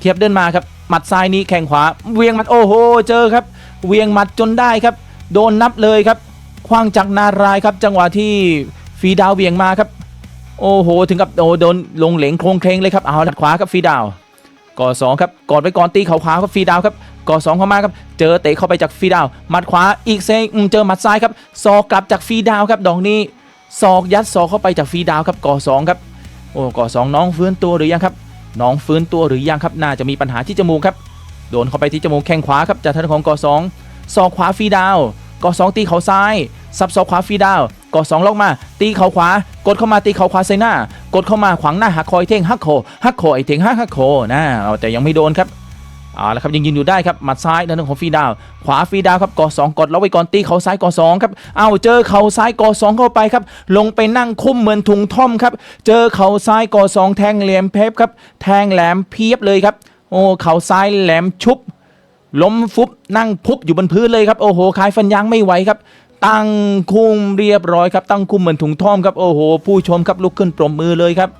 เทียบเดินมาครับหมัดซ้ายนี้แข้งขวาเวียงหมัดโอ้โหเจอครับ เวียงหมัดจนได้ครับ โดนนับเลยครับคว้างจากนารายครับ จังหวะที่ฟีดาวเวียงมาครับ โอ้โหถึงกับโดโดนลงเหลงโครงเคลงเลยครับเอาหลัดขวาครับฟีดาวก่อสองครับกอดไว้ก่อนตีเข่าขวาครับฟีดาวครับก่อสองเข้ามาครับเจอเตะเข้าไปจากฟีดาวหมัดขวาอีกเซงเจอหมัดซ้ายครับศอกกลับจากฟีดาวครับดอกนี้ศอกยัดศอกเข้าไปจากฟีดาวครับก่อสองครับโอ้ก่อสองน้องฟื้นตัวหรือยังครับ น้องฟื้นตัวหรือยังครับน่าจะมีปัญหาที่จมูกครับโดนเข้าไปที่จมูกแข้งขวาครับจากทางของกอสองศอกขวาฟีดาวกอสองตีเขาซ้ายสับศอกขวาฟีดาวกอสองล็อกมา ตีเขาขวากดเข้ามาตีเขาขวาใส่หน้ากดเข้ามาขวางหน้าหักคอยเท่งฮักโคฮักโคไอเท่งฮักฮักโคนะเอาแต่ยังไม่โดนครับ เอาละครับยังยืนอยู่ได้ครับหมัดซ้ายทางด้านของฟีดาว ขวาฟีดาวครับกอสองกดล็อกไว้ก่อนตีเขาซ้ายกอสองครับเอาเจอเขาซ้ายกอสองเข้าไปครับ ลงไปนั่งคุ้มเหมือนถุงท่อมครับ เจอเขาซ้ายกอสองแทงเหลี่ยมเพชรครับ แทงแหลมเพียบเลยครับ โอ้เข่าซ้ายแหลมชุบ ล้มฟุบนั่งพุบอยู่บนพื้นเลยครับ โอ้โหคายฟันยางไม่ไหวครับตั้งคุ้มเรียบร้อยครับ ตั้งคุ้มเหมือนถุงท่อมครับ โอ้โห ผู้ชมครับลุกขึ้นปรบมือเลยครับ